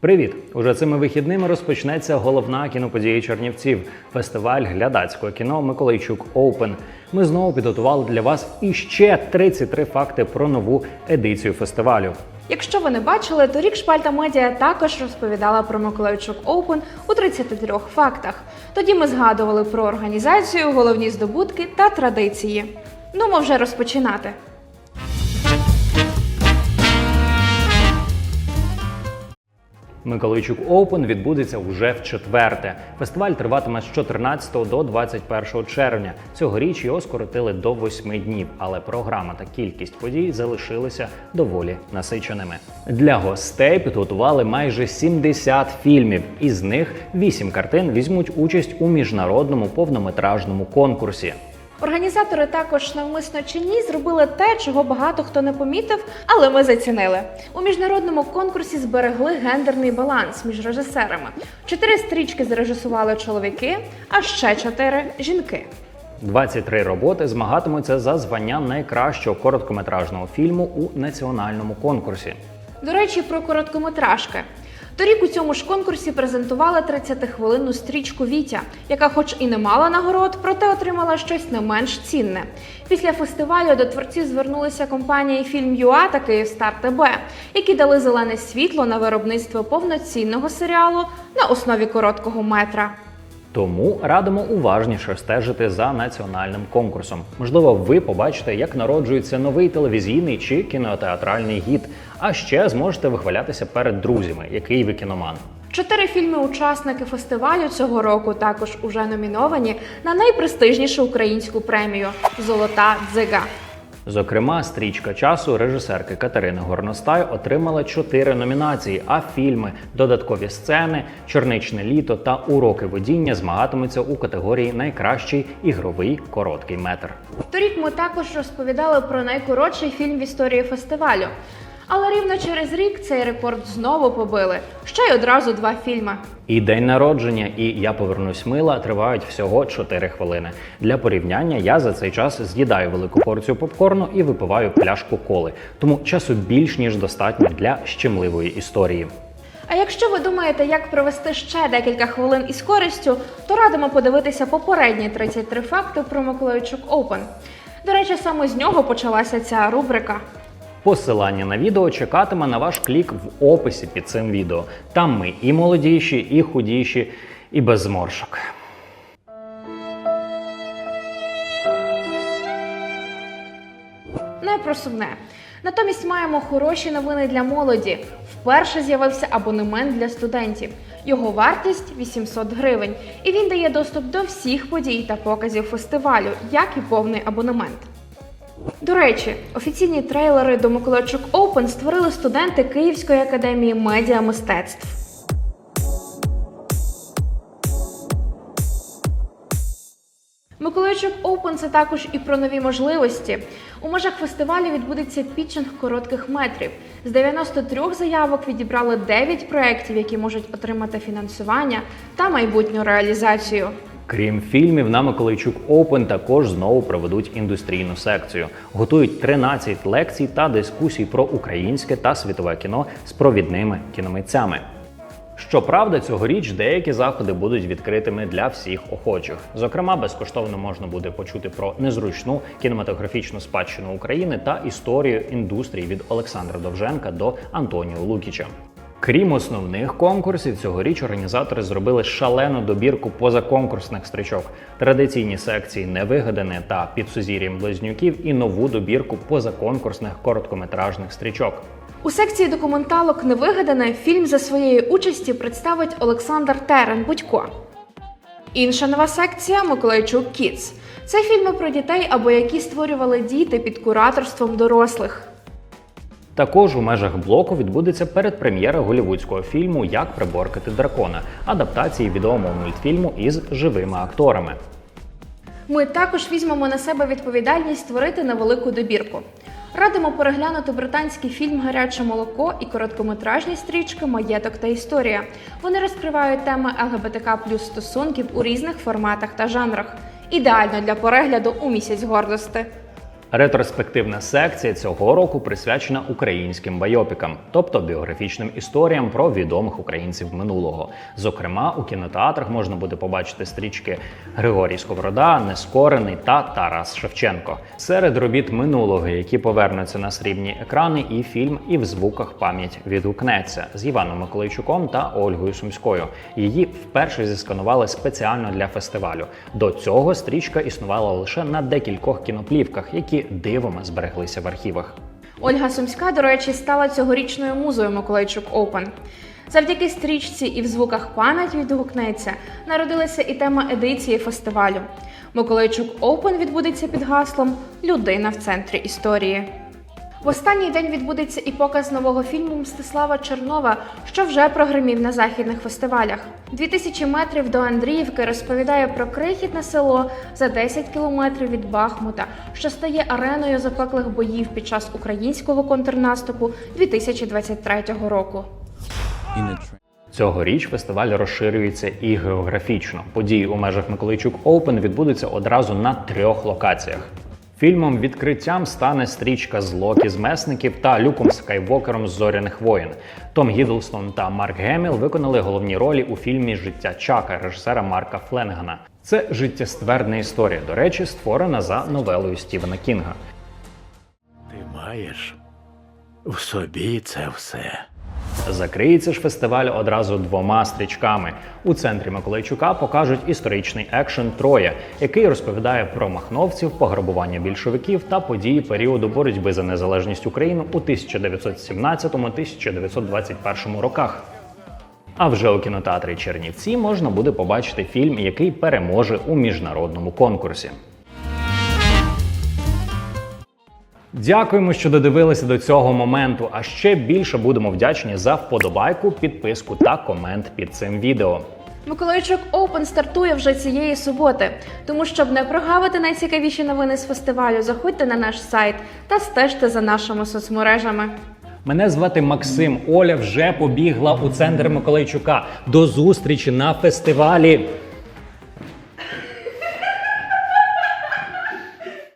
Привіт! Уже цими вихідними розпочнеться головна кіноподія Чернівців фестиваль глядацького кіно Миколайчук Оупен. Ми знову підготували для вас іще 33 факти про нову едицію фестивалю. Якщо ви не бачили, торік Шпальта Медіа також розповідала про Миколайчук Оупен у 33 фактах. Тоді ми згадували про організацію, головні здобутки та традиції. Ну, ми вже розпочинати. Миколайчук Оупен відбудеться уже в четверте. Фестиваль триватиме з 14 до 21 червня. Цьогоріч його скоротили до 8 днів, але програма та кількість подій залишилися доволі насиченими. Для гостей підготували майже 70 фільмів, із них 8 картин візьмуть участь у міжнародному повнометражному конкурсі. Організатори також навмисно чи ні зробили те, чого багато хто не помітив, але ми зацінили. У міжнародному конкурсі зберегли гендерний баланс між режисерами. Чотири стрічки зрежисували чоловіки, а ще чотири жінки. 23 роботи змагатимуться за звання найкращого короткометражного фільму у національному конкурсі. До речі, про короткометражки. Торік у цьому ж конкурсі презентували 30-хвилинну стрічку Вітя, яка, хоч і не мала нагород, проте отримала щось не менш цінне. Після фестивалю до творців звернулися компанії Фільм ЮА та Київстар ТБ, які дали зелене світло на виробництво повноцінного серіалу на основі короткого метра. Тому радимо уважніше стежити за національним конкурсом. Можливо, ви побачите, як народжується новий телевізійний чи кінотеатральний гід. А ще зможете вихвалятися перед друзями, який ви кіноман. Чотири фільми-учасники фестивалю цього року також уже номіновані на найпрестижнішу українську премію Золота дзига. Зокрема, стрічка часу режисерки Катерини Горностай отримала чотири номінації. А фільми, додаткові сцени, чорничне літо та уроки водіння змагатимуться у категорії Найкращий ігровий короткий метр. Торік ми також розповідали про найкоротший фільм в історії фестивалю. Але рівно через рік цей рекорд знову побили. Ще й одразу два фільми. І день народження, і я повернусь мила тривають всього 4 хвилини. Для порівняння я за цей час з'їдаю велику порцію попкорну і випиваю пляшку коли. Тому часу більш ніж достатньо для щемливої історії. А якщо ви думаєте, як провести ще декілька хвилин із користю, то радимо подивитися попередні 33 факти про Миколайчук Open. До речі, саме з нього почалася ця рубрика. Посилання на відео чекатиме на ваш клік в описі під цим відео. Там ми і молодіші, і худіші, і без зморшок. Не про сумне. Натомість маємо хороші новини для молоді. Вперше з'явився абонемент для студентів. Його вартість 800 гривень, і він дає доступ до всіх подій та показів фестивалю, як і повний абонемент. До речі, офіційні трейлери до Миколайчук Open створили студенти Київської академії медіа мистецтв. Миколайчук Open – це також і про нові можливості. У межах фестивалю відбудеться пітчинг коротких метрів. З 93 заявок відібрали 9 проєктів, які можуть отримати фінансування та майбутню реалізацію. Крім фільмів, на Миколайчук Open також знову проведуть індустрійну секцію. Готують 13 лекцій та дискусій про українське та світове кіно з провідними кіномитцями. Щоправда, цьогоріч деякі заходи будуть відкритими для всіх охочих. Зокрема, безкоштовно можна буде почути про незручну кінематографічну спадщину України та історію індустрії від Олександра Довженка до Антоніо Лукіча. Крім основних конкурсів, цьогоріч організатори зробили шалену добірку позаконкурсних стрічок, традиційні секції невигадане та під сузір'ям близнюків і нову добірку позаконкурсних короткометражних стрічок. У секції документалок Невигадане фільм за своєї участі представить Олександр Терен Будько. Інша нова секція Миколайчук Кіц. Це фільми про дітей або які створювали діти під кураторством дорослих. Також у межах блоку відбудеться передпрем'єра голівудського фільму Як приборкати дракона, адаптації відомого мультфільму із живими акторами. Ми також візьмемо на себе відповідальність створити невелику добірку. Радимо переглянути британський фільм Гаряче молоко і короткометражні стрічки Маєток та історія. Вони розкривають теми ЛГБТК плюс стосунків у різних форматах та жанрах. Ідеально для перегляду у місяць гордости. Ретроспективна секція цього року присвячена українським байопікам, тобто біографічним історіям про відомих українців минулого. Зокрема, у кінотеатрах можна буде побачити стрічки Григорій Сковорода, Нескорений та Тарас Шевченко. Серед робіт минулого, які повернуться на срібні екрани, і фільм, і в звуках пам'ять відгукнеться з Іваном Миколайчуком та Ольгою Сумською. Її вперше зісканували спеціально для фестивалю. До цього стрічка існувала лише на декількох кіноплівках, які дивом збереглися в архівах. Ольга Сумська, до речі, стала цьогорічною музою Миколайчук Оупен. Завдяки стрічці і в звуках пам'ять відгукнеться народилася і тема едиції фестивалю. Миколайчук Оупен відбудеться під гаслом Людина в центрі історії. В останній день відбудеться і показ нового фільму Мстислава Чернова, що вже прогримів на західних фестивалях. 2000 метрів до Андріївки розповідає про крихітне село за 10 кілометрів від Бахмута, що стає ареною запеклих боїв під час українського контрнаступу 2023 року. Цьогоріч фестиваль розширюється і географічно. Події у межах Миколайчук Оупен відбудуться одразу на трьох локаціях. Фільмом відкриттям стане стрічка з Локі з месників та Люком Скайвокером з зоряних воїн. Том Гідлстон та Марк Геміл виконали головні ролі у фільмі Життя Чака режисера Марка Фленгана. Це життєствердна історія, до речі, створена за новелою Стівена Кінга. Ти маєш в собі це все. Закриється ж фестиваль одразу двома стрічками. У центрі Миколайчука покажуть історичний екшен Троє, який розповідає про махновців, пограбування більшовиків та події періоду боротьби за незалежність України у 1917-1921 роках. А вже у кінотеатрі Чернівці можна буде побачити фільм, який переможе у міжнародному конкурсі. Дякуємо, що додивилися до цього моменту. А ще більше будемо вдячні за вподобайку, підписку та комент під цим відео. Миколайчук Оупен стартує вже цієї суботи. Тому, щоб не прогавити найцікавіші новини з фестивалю, заходьте на наш сайт та стежте за нашими соцмережами. Мене звати Максим. Оля вже побігла у центр Миколайчука. До зустрічі на фестивалі.